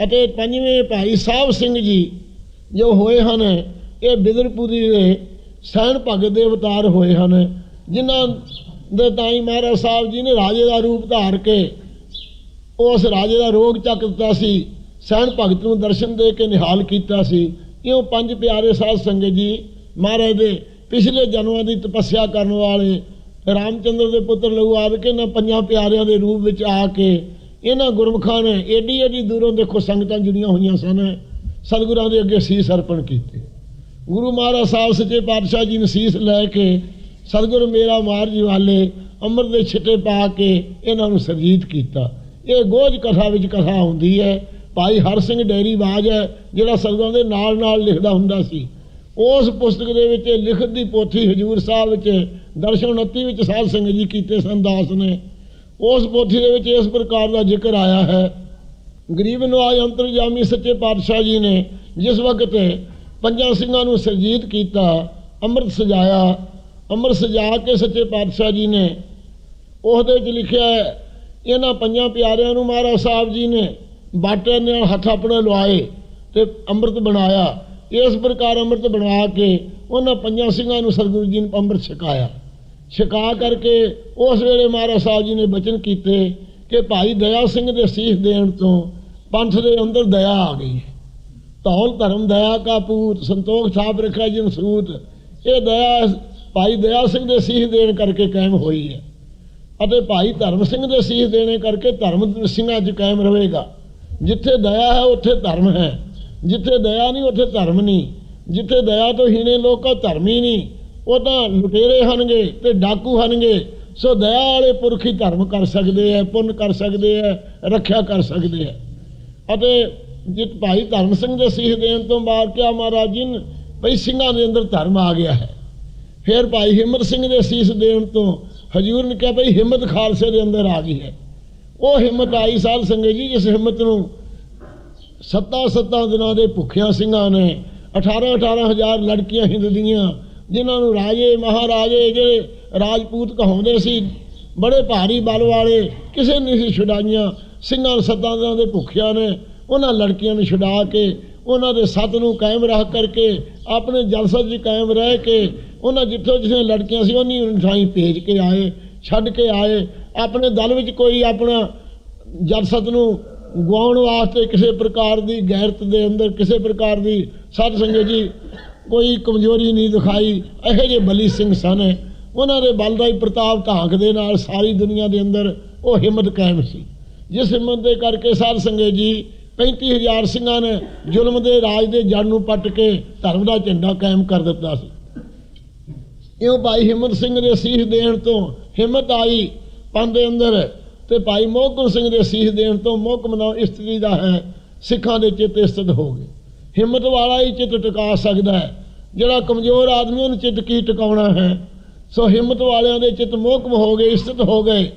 ਅਤੇ ਪੰਜਵੇਂ ਭਾਈ ਸਾਹਿਬ ਸਿੰਘ ਜੀ ਜੋ ਹੋਏ ਹਨ, ਇਹ ਬਿਦਰਪੁਰੀ ਦੇ ਸਹਿਣ ਭਗਤ ਦੇ ਅਵਤਾਰ ਹੋਏ ਹਨ, ਜਿਨ੍ਹਾਂ ਦੇ ਤਾਈ ਮਹਾਰਾਜ ਸਾਹਿਬ ਜੀ ਨੇ ਰਾਜੇ ਦਾ ਰੂਪ ਧਾਰ ਕੇ ਉਸ ਰਾਜੇ ਦਾ ਰੋਗ ਚੱਕ ਦਿੱਤਾ ਸੀ ਸਹਿਣ ਭਗਤ ਨੂੰ ਦਰਸ਼ਨ ਦੇ ਕੇ ਨਿਹਾਲ ਕੀਤਾ ਸੀ। ਇਉਂ ਪੰਜ ਪਿਆਰੇ ਸਾਧ ਸੰਗਤ ਜੀ, ਮਹਾਰਾਜ ਦੇ ਪਿਛਲੇ ਜਨਮਾਂ ਦੀ ਤਪੱਸਿਆ ਕਰਨ ਵਾਲੇ ਰਾਮਚੰਦਰ ਦੇ ਪੁੱਤਰ ਲਹੂ ਆਦ ਕੇ ਨਾ ਪੰਜਾਂ ਪਿਆਰਿਆਂ ਦੇ ਰੂਪ ਵਿੱਚ ਆ ਕੇ ਇਹਨਾਂ ਗੁਰਮੁਖਾਂ ਨੇ ਏਡੀ ਏਡੀ ਦੂਰੋਂ ਦੇਖੋ ਸੰਗਤਾਂ ਜੁੜੀਆਂ ਹੋਈਆਂ ਸਨ, ਸਤਿਗੁਰਾਂ ਦੇ ਅੱਗੇ ਸੀਸ ਅਰਪਣ ਕੀਤੇ। ਗੁਰੂ ਮਹਾਰਾਜ ਸਾਹਿਬ ਸੱਚੇ ਪਾਤਸ਼ਾਹ ਜੀ ਨੇ ਸੀਸ ਲੈ ਕੇ ਸਤਿਗੁਰ ਮੇਰਾ ਮਾਰ ਵਾਲੇ ਅੰਮ੍ਰਿਤ ਦੇ ਛਿੱਟੇ ਪਾ ਕੇ ਇਹਨਾਂ ਨੂੰ ਸਰਜੀਤ ਕੀਤਾ। ਇਹ ਗੋਝ ਕਥਾ ਵਿੱਚ ਕਥਾ ਹੁੰਦੀ ਹੈ। ਭਾਈ ਹਰ ਸਿੰਘ ਡੈਰੀ ਹੈ ਜਿਹੜਾ ਸਤਿਗੁਰਾਂ ਦੇ ਨਾਲ ਨਾਲ ਲਿਖਦਾ ਹੁੰਦਾ ਸੀ। ਉਸ ਪੁਸਤਕ ਦੇ ਵਿੱਚ ਲਿਖਤ ਦੀ ਪੋਥੀ ਹਜੂਰ ਸਾਹਿਬ ਵਿੱਚ ਦਰਸ਼ਨ 29 ਵਿੱਚ ਸਾਧ ਸੰਗਤ ਜੀ ਕੀਤੇ ਸਨ ਦਾਸ ਨੇ। ਉਸ ਪੋਥੀ ਦੇ ਵਿੱਚ ਇਸ ਪ੍ਰਕਾਰ ਦਾ ਜ਼ਿਕਰ ਆਇਆ ਹੈ। ਗਰੀਬ ਨਵਾਜ ਅੰਤਰਜਾਮੀ ਸੱਚੇ ਪਾਤਸ਼ਾਹ ਜੀ ਨੇ ਜਿਸ ਵਕਤ ਪੰਜਾਂ ਸਿੰਘਾਂ ਨੂੰ ਸਰਜੀਤ ਕੀਤਾ ਅੰਮ੍ਰਿਤ ਸਜਾਇਆ ਅੰਮ੍ਰਿਤ ਸਜਾ ਕੇ ਸੱਚੇ ਪਾਤਸ਼ਾਹ ਜੀ ਨੇ ਉਹਦੇ ਵਿੱਚ ਲਿਖਿਆ ਹੈ, ਇਹਨਾਂ ਪੰਜਾਂ ਪਿਆਰਿਆਂ ਨੂੰ ਮਹਾਰਾਜ ਸਾਹਿਬ ਜੀ ਨੇ ਬਾਟੇ ਨਾਲ ਹੱਥ ਆਪਣੇ ਲਵਾਏ ਤੇ ਅੰਮ੍ਰਿਤ ਬਣਾਇਆ। ਇਸ ਪ੍ਰਕਾਰ ਅੰਮ੍ਰਿਤ ਬਣਾ ਕੇ ਉਹਨਾਂ ਪੰਜਾਂ ਸਿੰਘਾਂ ਨੂੰ ਸਤਿਗੁਰੂ ਜੀ ਨੇ ਅੰਮ੍ਰਿਤ ਛਕਾਇਆ। ਛਕਾ ਕਰਕੇ ਉਸ ਵੇਲੇ ਮਹਾਰਾਜ ਸਾਹਿਬ ਜੀ ਨੇ ਬਚਨ ਕੀਤੇ ਕਿ ਭਾਈ ਦਇਆ ਸਿੰਘ ਦੇ ਸੀਸ ਦੇਣ ਤੋਂ ਪੰਥ ਦੇ ਅੰਦਰ ਦਇਆ ਆ ਗਈ ਹੈ। ਧੌਲ ਧਰਮ ਦਇਆ ਕਾ ਪੂਤ ਸੰਤੋਖ ਸਾਹਿਬ ਰੱਖਿਆ ਜਿਨ ਸੂਤ। ਇਹ ਦਇਆ ਭਾਈ ਦਇਆ ਸਿੰਘ ਦੇ ਸੀਸ ਦੇਣ ਕਰਕੇ ਕਾਇਮ ਹੋਈ ਹੈ। ਅਤੇ ਭਾਈ ਧਰਮ ਸਿੰਘ ਦੇ ਸੀਸ ਦੇਣੇ ਕਰਕੇ ਧਰਮ ਸਿੰਘਾਂ 'ਚ ਕਾਇਮ ਰਹੇਗਾ। ਜਿੱਥੇ ਦਇਆ ਹੈ, ਉੱਥੇ ਧਰਮ ਹੈ। ਜਿੱਥੇ ਦਇਆ ਨਹੀਂ, ਉੱਥੇ ਧਰਮ ਨਹੀਂ। ਜਿੱਥੇ ਦਇਆ ਤੋਂ ਹੀਣੇ ਲੋਕ ਉਹ ਧਰਮ ਹੀ ਨਹੀਂ। ਉਹ ਤਾਂ ਲੁਟੇਰੇ ਹਨਗੇ ਤੇ ਡਾਕੂ ਹਨਗੇ ਸੋ ਦਇਆ ਵਾਲੇ ਪੁਰਖ ਹੀ ਧਰਮ ਕਰ ਸਕਦੇ ਹੈ, ਪੁੰਨ ਕਰ ਸਕਦੇ ਹੈ, ਰੱਖਿਆ ਕਰ ਸਕਦੇ ਹੈ। ਅਤੇ ਜਿਤ ਭਾਈ ਧਰਮ ਸਿੰਘ ਦੇ ਸੀਸ ਦੇਣ ਤੋਂ ਬਾਅਦ ਕਿਹਾ ਮਹਾਰਾਜ ਜੀ ਨੇ ਭਈ ਸਿੰਘਾਂ ਦੇ ਅੰਦਰ ਧਰਮ ਆ ਗਿਆ ਹੈ। ਫਿਰ ਭਾਈ ਹਿੰਮਤ ਸਿੰਘ ਦੇ ਸੀਸ ਦੇਣ ਤੋਂ ਹਜੂਰ ਨੇ ਕਿਹਾ ਭਈ ਹਿੰਮਤ ਖਾਲਸੇ ਦੇ ਅੰਦਰ ਆ ਗਈ ਹੈ। ਉਹ ਹਿੰਮਤ ਆਈ ਸਾਲ ਸੰਗਤ ਜੀ, ਜਿਸ ਹਿੰਮਤ ਨੂੰ ਸੱਤਾ ਸੱਤਾ ਦਿਨਾਂ ਦੇ ਭੁੱਖਿਆਂ ਸਿੰਘਾਂ ਨੇ 18 18 ਹਜ਼ਾਰ ਲੜਕੀਆਂ ਹਿੰਦ ਦੀਆਂ, ਜਿਨ੍ਹਾਂ ਨੂੰ ਰਾਜੇ, ਮਹਾਰਾਜੇ ਜਿਹੜੇ ਰਾਜਪੂਤ ਕਹਾਉਂਦੇ ਸੀ, ਬੜੇ ਭਾਰੀ ਬਲ ਵਾਲੇ, ਕਿਸੇ ਨੇ ਨਹੀਂ ਸੀ ਛੁਡਾਈਆਂ, ਸਿੰਘਾਂ ਸੱਤਾਂ ਦਿਨਾਂ ਦੇ ਭੁੱਖਿਆਂ ਨੇ, ਉਹਨਾਂ ਲੜਕੀਆਂ ਨੂੰ ਛੁਡਾ ਕੇ, ਉਹਨਾਂ ਦੇ ਸੱਤ ਨੂੰ ਕਾਇਮ ਰੱਖ ਕਰਕੇ, ਆਪਣੇ ਜਲਸਤ 'ਚ ਕਾਇਮ ਰਹਿ ਕੇ ਉਹਨਾਂ ਜਿੱਥੋਂ ਜਿੱਥੇ ਲੜਕੀਆਂ ਸੀ, ਉਹਨੀ ਥਾਈਂ ਭੇਜ ਕੇ ਆਏ, ਛੱਡ ਕੇ ਆਏ। ਆਪਣੇ ਦਲ ਵਿੱਚ ਕੋਈ ਆਪਣਾ ਜਲਸਤ ਨੂੰ ਗਵਾਉਣ ਵਾਸਤੇ ਕਿਸੇ ਪ੍ਰਕਾਰ ਦੀ ਗੈਰਤ ਦੇ ਅੰਦਰ, ਕਿਸੇ ਪ੍ਰਕਾਰ ਦੀ ਸਾਧ ਸੰਗਤ ਜੀ ਕੋਈ ਕਮਜ਼ੋਰੀ ਨਹੀਂ ਦਿਖਾਈ। ਇਹੋ ਜਿਹੇ ਬਲੀ ਸਿੰਘ ਸਨ। ਉਹਨਾਂ ਦੇ ਬਲ ਦਾ ਹੀ ਪ੍ਰਤਾਪ ਧਾਂਕ ਦੇ ਨਾਲ ਸਾਰੀ ਦੁਨੀਆ ਦੇ ਅੰਦਰ ਉਹ ਹਿੰਮਤ ਕਾਇਮ ਸੀ। ਜਿਸ ਹਿੰਮਤ ਦੇ ਕਰਕੇ ਸਾਧ ਸੰਗਤ ਜੀ 35000 ਸਿੰਘਾਂ ਨੇ ਜ਼ੁਲਮ ਦੇ ਰਾਜ ਦੇ ਜੜ ਨੂੰ ਪੱਟ ਕੇ ਧਰਮ ਦਾ ਝੰਡਾ ਕਾਇਮ ਕਰ ਦਿੱਤਾ ਸੀ। ਕਿਉਂ ਭਾਈ ਹਿੰਮਤ ਸਿੰਘ ਦੇ ਸੀਸ ਦੇਣ ਤੋਂ ਹਿੰਮਤ ਆਈ ਪੰਨ ਦੇ ਅੰਦਰ ਤੇ ਭਾਈ ਮੋਹਕਮ ਸਿੰਘ ਦੇ ਸੀਸ ਦੇਣ ਤੋਂ ਮੋਹਕਮ ਨਾਮ ਇਸਤਰੀ ਦਾ ਹੈ, ਸਿੱਖਾਂ ਦੇ ਚਿੱਤ ਸਥਿਤ ਹੋ ਗਏ। ਹਿੰਮਤ ਵਾਲਾ ਹੀ ਚਿੱਤ ਟਿਕਾ ਸਕਦਾ ਹੈ, ਜਿਹੜਾ ਕਮਜ਼ੋਰ ਆਦਮੀ ਉਹਨੂੰ ਚਿੱਤ ਕੀ ਟਿਕਾਉਣਾ ਹੈ? ਸੋ ਹਿੰਮਤ ਵਾਲਿਆਂ ਦੇ ਚਿੱਤ ਮੋਹਕਮ ਹੋ ਗਏ ਸਥਿਤ ਹੋ ਗਏ।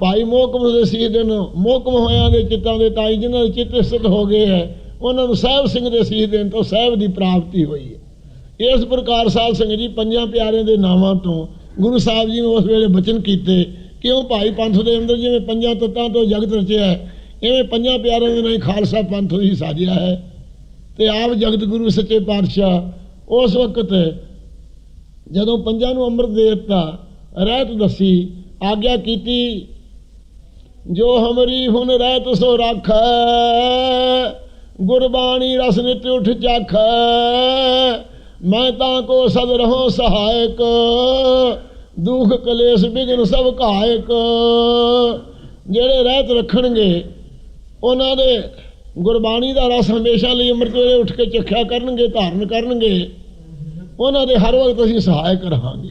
ਭਾਈ ਮੋਹਕਮ ਦੇ ਸੀਸ ਦੇਣ ਮੋਹਕਮ ਹੋਇਆਂ ਦੇ ਚਿੱਤਾਂ ਦੇ ਤਾਈ ਜਿਨ੍ਹਾਂ ਦੇ ਚਿੱਤ ਸਥਿਤ ਹੋ ਗਏ ਹੈ, ਉਹਨਾਂ ਨੂੰ ਸਾਹਿਬ ਸਿੰਘ ਦੇ ਸੀਸ ਦੇਣ ਤੋਂ ਸਾਹਿਬ ਦੀ ਪ੍ਰਾਪਤੀ ਹੋਈ ਹੈ। ਇਸ ਪ੍ਰਕਾਰ ਸਾਧ ਸੰਗਤ ਜੀ ਪੰਜਾਂ ਪਿਆਰਿਆਂ ਦੇ ਨਾਵਾਂ ਤੋਂ ਗੁਰੂ ਸਾਹਿਬ ਜੀ ਨੇ ਉਸ ਵੇਲੇ ਬਚਨ ਕੀਤੇ, ਕਿਉਂ ਭਾਈ ਪੰਥ ਦੇ ਅੰਦਰ ਜਿਵੇਂ ਪੰਜਾਂ ਤੱਤਾਂ ਤੋਂ ਜਗਤ ਰਚਿਆ ਹੈ ਇਵੇਂ ਪੰਜਾਂ ਪਿਆਰਿਆਂ ਦੇ ਨਾਲ ਖਾਲਸਾ ਪੰਥ ਹੀ ਸਾਜਿਆ ਹੈ। ਤੇ ਆਪ ਜਗਤ ਗੁਰੂ ਸੱਚੇ ਪਾਤਸ਼ਾਹ ਉਸ ਵਕਤ ਜਦੋਂ ਪੰਜਾਂ ਨੂੰ ਅੰਮ੍ਰਿਤ ਦੇ ਦਿੱਤਾ, ਰਹਿਤ ਦੱਸੀ, ਆਗਿਆ ਕੀਤੀ, ਜੋ ਹਮਰੀ ਹੁਣ ਰਹਿਤ ਸੋ ਰੱਖ, ਗੁਰਬਾਣੀ ਰਸ ਨਿਤ ਉਠ ਚਾਖੈ ਮੈਂ ਤਾਂ ਕੋ ਸਦ ਰਹੋ ਸਹਾਇਕ, ਦੁੱਖ ਕਲੇਸ਼ ਬਿਗਨ ਸਭ ਘਾਇਕ। ਜਿਹੜੇ ਰਹਿਤ ਰੱਖਣਗੇ, ਉਹਨਾਂ ਦੇ ਗੁਰਬਾਣੀ ਦਾ ਰਸ ਹਮੇਸ਼ਾ ਲਈ ਅੰਮ੍ਰਿਤ ਵੇਲੇ ਉੱਠ ਕੇ ਚੱਖਿਆ ਕਰਨਗੇ, ਧਾਰਨ ਕਰਨਗੇ। ਉਹਨਾਂ ਦੇ ਹਰ ਵਕਤ ਅਸੀਂ ਸਹਾਇਕ ਰਹਾਂਗੇ।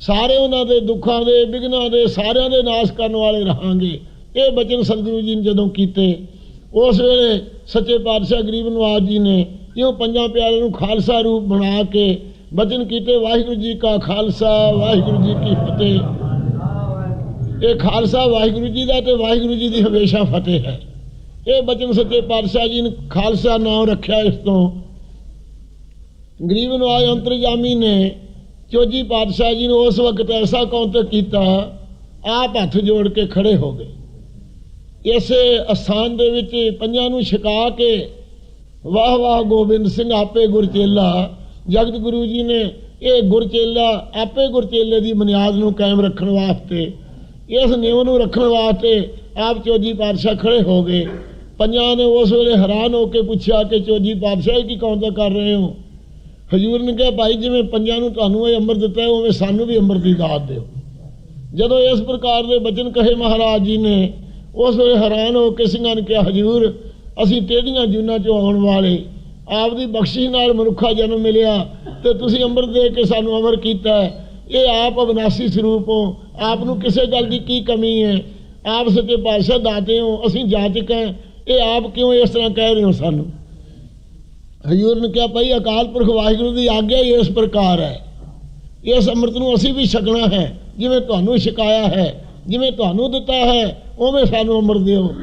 ਸਾਰੇ ਉਹਨਾਂ ਦੇ ਦੁੱਖਾਂ ਦੇ, ਵਿਘਨਾਂ ਦੇ, ਸਾਰਿਆਂ ਦੇ ਨਾਸ਼ ਕਰਨ ਵਾਲੇ ਰਹਾਂਗੇ। ਇਹ ਬਚਨ ਸਤਿਗੁਰੂ ਜੀ ਨੇ ਜਦੋਂ ਕੀਤੇ, ਉਸ ਵੇਲੇ ਸੱਚੇ ਪਾਤਸ਼ਾਹ ਗਰੀਬ ਨਵਾਜ ਜੀ ਨੇ ਇਉਂ ਪੰਜਾਂ ਪਿਆਰਿਆਂ ਨੂੰ ਖਾਲਸਾ ਰੂਪ ਬਣਾ ਕੇ ਬਚਨ ਕੀਤੇ, ਵਾਹਿਗੁਰੂ ਜੀ ਕਾ ਖਾਲਸਾ, ਵਾਹਿਗੁਰੂ ਜੀ ਕੀ ਫਤਿਹ। ਇਹ ਖਾਲਸਾ ਵਾਹਿਗੁਰੂ ਜੀ ਦਾ ਤੇ ਵਾਹਿਗੁਰੂ ਜੀ ਦੀ ਹਮੇਸ਼ਾ ਫਤਿਹ ਹੈ। ਇਹ ਬਚਨ ਸੱਚੇ ਪਾਤਸ਼ਾਹ ਜੀ ਨੇ ਖਾਲਸਾ ਨਾਮ ਰੱਖਿਆ ਇਸ ਤੋਂ। ਗਰੀਬ ਨਵਾਜ ਅੰਤਰਜਾਮੀ ਨੇ, ਚੋਜੀ ਪਾਤਸ਼ਾਹ ਜੀ ਨੂੰ ਉਸ ਵਕਤ ਐਸਾ ਕੌਂਤਕ ਕੀਤਾ, ਆਪ ਹੱਥ ਜੋੜ ਕੇ ਖੜੇ ਹੋ ਗਏ। ਇਸੇ ਅਸਥਾਨ ਦੇ ਵਿੱਚ ਪੰਜਾਂ ਨੂੰ ਛਕਾ ਕੇ ਵਾਹ ਵਾਹ ਗੋਬਿੰਦ ਸਿੰਘ, ਆਪੇ ਗੁਰਚੇਲਾ ਜਗਤ ਗੁਰੂ ਜੀ ਨੇ ਇਹ ਗੁਰਚੇਲਾ ਆਪੇ ਗੁਰਚੇਲੇ ਦੀ ਬੁਨਿਆਦ ਨੂੰ ਕਾਇਮ ਰੱਖਣ ਵਾਸਤੇ, ਇਸ ਨਿਯਮ ਨੂੰ ਰੱਖਣ ਵਾਸਤੇ ਆਪ ਚੋਜੀ ਪਾਤਸ਼ਾਹ ਖੜੇ ਹੋ ਗਏ। ਪੰਜਾਂ ਨੇ ਉਸ ਵੇਲੇ ਹੈਰਾਨ ਹੋ ਕੇ ਪੁੱਛਿਆ ਕਿ ਚੋਜੀ ਪਾਤਸ਼ਾਹ ਕੀ ਕੌਣ ਤਾਂ ਕਰ ਰਹੇ ਹੋ? ਹਜੂਰ ਨੇ ਕਿਹਾ, ਭਾਈ ਜਿਵੇਂ ਪੰਜਾਂ ਨੂੰ ਤੁਹਾਨੂੰ ਇਹ ਅੰਮ੍ਰਿਤ ਦਿੱਤਾ ਹੈ, ਉਵੇਂ ਸਾਨੂੰ ਵੀ ਅੰਮ੍ਰਿਤ ਦੀ ਦਾਤ ਦਿਓ। ਜਦੋਂ ਇਸ ਪ੍ਰਕਾਰ ਦੇ ਬਚਨ ਕਹੇ ਮਹਾਰਾਜ ਜੀ ਨੇ, ਉਸ ਵੇਲੇ ਹੈਰਾਨ ਹੋ ਕੇ ਸਿੰਘਾਂ ਨੇ ਕਿਹਾ, ਹਜੂਰ ਅਸੀਂ ਟੇਢੀਆਂ ਜੂਨਾਂ ਚੋਂ ਆਉਣ ਵਾਲੇ। ਆਪ ਦੀ ਬਖਸ਼ਿਸ਼ ਨਾਲ ਮਨੁੱਖਾ ਜਨਮ ਮਿਲਿਆ ਤੇ ਤੁਸੀਂ ਅੰਮ੍ਰਿਤ ਦੇ ਕੇ ਸਾਨੂੰ ਅਮਰ ਕੀਤਾ ਇਹ ਆਪ ਅਬਨਾਸੀ ਸਰੂਪ ਹੋ। ਆਪ ਨੂੰ ਕਿਸੇ ਗੱਲ ਦੀ ਕੀ ਕਮੀ ਹੈ? ਆਪ ਸੱਚੇ ਪਾਤਸ਼ਾਹ ਦਾਤੇ ਹੋ, ਅਸੀਂ ਜਾਤਕ ਹੈ। ਇਹ ਆਪ ਕਿਉਂ ਇਸ ਤਰ੍ਹਾਂ ਕਹਿ ਰਹੇ ਹੋ ਸਾਨੂੰ? ਹਜੂਰ ਨੇ ਕਿਹਾ, ਭਾਈ ਅਕਾਲ ਪੁਰਖ ਵਾਹਿਗੁਰੂ ਦੀ ਆਗਿਆ ਹੀ ਇਸ ਪ੍ਰਕਾਰ ਹੈ। ਇਸ ਅੰਮ੍ਰਿਤ ਨੂੰ ਅਸੀਂ ਵੀ ਛਕਣਾ ਹੈ। ਜਿਵੇਂ ਤੁਹਾਨੂੰ ਛਕਾਇਆ ਹੈ, ਜਿਵੇਂ ਤੁਹਾਨੂੰ ਦਿੱਤਾ ਹੈ, ਉਵੇਂ ਸਾਨੂੰ ਅੰਮ੍ਰਿਤ ਦਿਓ।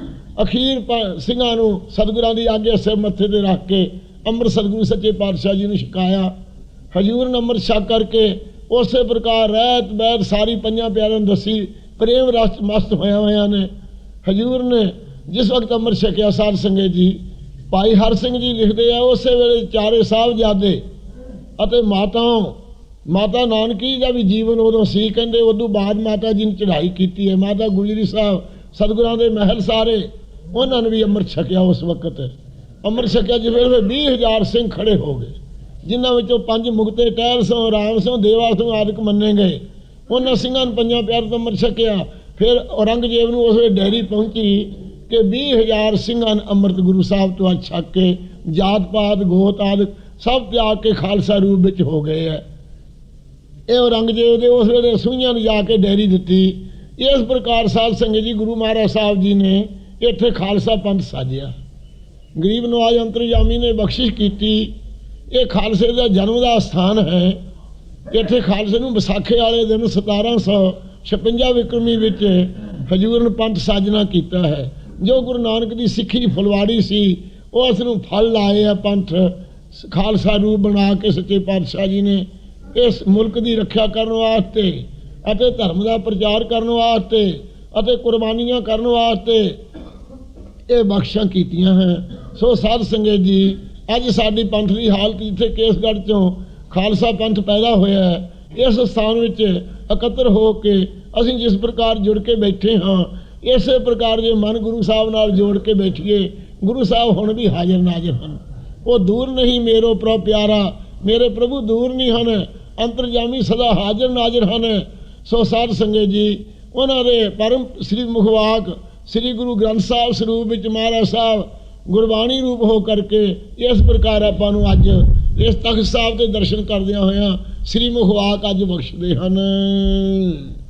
ਅਖੀਰ ਪ- ਸਿੰਘਾਂ ਨੂੰ ਸਤਿਗੁਰਾਂ ਦੀ ਆਗਿਆ ਸਿਰ ਮੱਥੇ ਤੇ ਰੱਖ ਕੇ ਅੰਮ੍ਰਿਤ ਸਤਿਗੁਰੂ ਸੱਚੇ ਪਾਤਸ਼ਾਹ ਜੀ ਨੂੰ ਛਕਾਇਆ। ਹਜੂਰ ਨੇ ਅੰਮ੍ਰਿਤ ਛਕ ਕਰਕੇ ਉਸੇ ਪ੍ਰਕਾਰ ਰਹਿਤ ਬੈਤ ਸਾਰੀ ਪੰਜਾਂ ਪਿਆਰਿਆਂ ਨੂੰ ਦੱਸੀ, ਪ੍ਰੇਮ ਰਸ, ਮਸਤ ਹੋਇਆ ਹੋਇਆ ਨੇ। ਹਜੂਰ ਨੇ ਜਿਸ ਵਕਤ ਅੰਮ੍ਰਿਤ ਛਕਿਆ ਸਾਧ ਸੰਗਤ ਜੀ, ਭਾਈ ਹਰ ਸਿੰਘ ਜੀ ਲਿਖਦੇ ਆ, ਉਸੇ ਵੇਲੇ ਚਾਰੇ ਸਾਹਿਬਜ਼ਾਦੇ ਅਤੇ ਮਾਤਾਵਾਂ ਮਾਤਾ ਨਾਨਕੀ ਦਾ ਵੀ ਜੀਵਨ ਉਦੋਂ ਸੀ, ਕਹਿੰਦੇ ਉਦੋਂ ਬਾਅਦ ਮਾਤਾ ਜੀ ਨੇ ਚੜ੍ਹਾਈ ਕੀਤੀ ਹੈ। ਮਾਤਾ ਗੁਜਰੀ ਸਾਹਿਬ ਸਤਿਗੁਰਾਂ ਦੇ ਮਹਿਲ ਸਾਰੇ ਉਹਨਾਂ ਨੇ ਵੀ ਅੰਮ੍ਰਿਤ ਛਕਿਆ ਉਸ ਵਕਤ। ਅੰਮ੍ਰਿਤ ਛਕਿਆ ਜਿਸ ਵੇਲੇ 20000 ਸਿੰਘ ਖੜੇ ਹੋ ਗਏ, ਜਿਨ੍ਹਾਂ ਵਿੱਚੋਂ ਪੰਜ ਮੁਕਤੇ ਟਹਿਲ ਸੋ ਰਾਮ ਸੋ ਦੇਵਾ ਸੋ ਆਦਿਕ ਮੰਨੇ ਗਏ। ਉਹਨਾਂ ਸਿੰਘਾਂ ਨੇ ਪੰਜਾਂ ਪਿਆਰ ਤੋਂ ਅੰਮ੍ਰਿਤ ਛਕਿਆ। ਫਿਰ ਔਰੰਗਜ਼ੇਬ ਨੂੰ ਉਸ ਵੇਲੇ ਡੈਰੀ ਪਹੁੰਚੀ ਕਿ 20000 ਸਿੰਘਾਂ ਨੇ ਅੰਮ੍ਰਿਤ ਗੁਰੂ ਸਾਹਿਬ ਤੋਂ ਛਕ ਕੇ ਜਾਤ ਪਾਤ, ਗੋਤ ਆਦਿਕ ਸਭ ਤਿਆਗ ਕੇ ਖਾਲਸਾ ਰੂਪ ਵਿੱਚ ਹੋ ਗਏ ਹੈ। ਇਹ ਔਰੰਗਜ਼ੇਬ ਦੇ ਉਸ ਵੇਲੇ ਸੂਈਆਂ ਨੂੰ ਜਾ ਕੇ ਡੈਰੀ ਦਿੱਤੀ। ਇਸ ਪ੍ਰਕਾਰ ਸਾਧ ਸੰਗਤ ਜੀ ਗੁਰੂ ਮਹਾਰਾਜ ਸਾਹਿਬ ਜੀ ਨੇ ਇੱਥੇ ਖਾਲਸਾ ਪੰਥ ਸਾਜਿਆ। ਗਰੀਬ ਨਵਾਜ ਅੰਤਰਜਾਮੀ ਨੇ ਬਖਸ਼ਿਸ਼ ਕੀਤੀ। ਇਹ ਖਾਲਸੇ ਦਾ ਜਨਮ ਦਾ ਸਥਾਨ ਹੈ। ਇੱਥੇ ਖਾਲਸੇ ਨੂੰ ਵਿਸਾਖੇ ਵਾਲੇ ਦਿਨ 1756 ਵਿਕਰਮੀ ਵਿੱਚ ਹਜੂਰ ਪੰਥ ਸਾਜਨਾ ਕੀਤਾ ਹੈ। ਜੋ ਗੁਰੂ ਨਾਨਕ ਦੀ ਸਿੱਖੀ ਦੀ ਫੁਲਵਾੜੀ ਸੀ, ਉਹ ਉਸ ਨੂੰ ਫਲ ਲਾਏ ਆ ਪੰਥ। ਖਾਲਸਾ ਰੂਪ ਬਣਾ ਕੇ ਸੱਚੇ ਪਾਤਸ਼ਾਹ ਜੀ ਨੇ ਇਸ ਮੁਲਕ ਦੀ ਰੱਖਿਆ ਕਰਨ ਵਾਸਤੇ ਅਤੇ ਧਰਮ ਦਾ ਪ੍ਰਚਾਰ ਕਰਨ ਵਾਸਤੇ ਅਤੇ ਕੁਰਬਾਨੀਆਂ ਕਰਨ ਵਾਸਤੇ ਇਹ ਬਖਸ਼ਾਂ ਕੀਤੀਆਂ ਹੈ। ਸੋ ਸਾਧ ਸੰਗਤ ਜੀ, ਅੱਜ ਸਾਡੀ ਪੰਥ ਦੀ ਹਾਲਤ ਜਿੱਥੇ ਕੇਸਗੜ੍ਹ ਚੋਂ ਖਾਲਸਾ ਪੰਥ ਪੈਦਾ ਹੋਇਆ ਹੈ। ਇਸ ਸਥਾਨ ਵਿੱਚ ਇਕੱਤਰ ਹੋ ਕੇ ਅਸੀਂ ਜਿਸ ਪ੍ਰਕਾਰ ਜੁੜ ਕੇ ਬੈਠੇ ਹਾਂ, ਇਸੇ ਪ੍ਰਕਾਰ ਜੇ ਮਨ ਗੁਰੂ ਸਾਹਿਬ ਨਾਲ ਜੋੜ ਕੇ ਬੈਠੀਏ, ਗੁਰੂ ਸਾਹਿਬ ਹੁਣ ਵੀ ਹਾਜ਼ਰ ਨਾਜ਼ਰ ਹਨ। ਉਹ ਦੂਰ ਨਹੀਂ ਮੇਰੋ ਪ੍ਰਭ ਪਿਆਰਾ, ਮੇਰੇ ਪ੍ਰਭੂ ਦੂਰ ਨਹੀਂ ਹਨ, ਅੰਤਰਜਾਮੀ ਸਦਾ ਹਾਜ਼ਰ ਨਾਜ਼ਰ ਹਨ। ਸੋ ਸਾਧ ਸੰਗਤ ਜੀ, ਉਹਨਾਂ ਦੇ ਪਰਮ ਸ੍ਰੀ ਮੁਖਵਾਕ ਸ੍ਰੀ ਗੁਰੂ ਗ੍ਰੰਥ ਸਾਹਿਬ ਸਰੂਪ ਵਿੱਚ ਮਹਾਰਾਜ ਸਾਹਿਬ ਗੁਰਬਾਣੀ ਰੂਪ ਹੋ ਕਰਕੇ ਇਸ ਪ੍ਰਕਾਰ ਆਪਾਂ ਨੂੰ ਅੱਜ ਇਸ ਤਖਤ ਸਾਹਿਬ ਦੇ ਦਰਸ਼ਨ ਕਰਦਿਆਂ ਹੋਇਆਂ ਸ੍ਰੀ ਮੁਖਵਾਕ ਅੱਜ ਬਖਸ਼ਦੇ ਹਨ।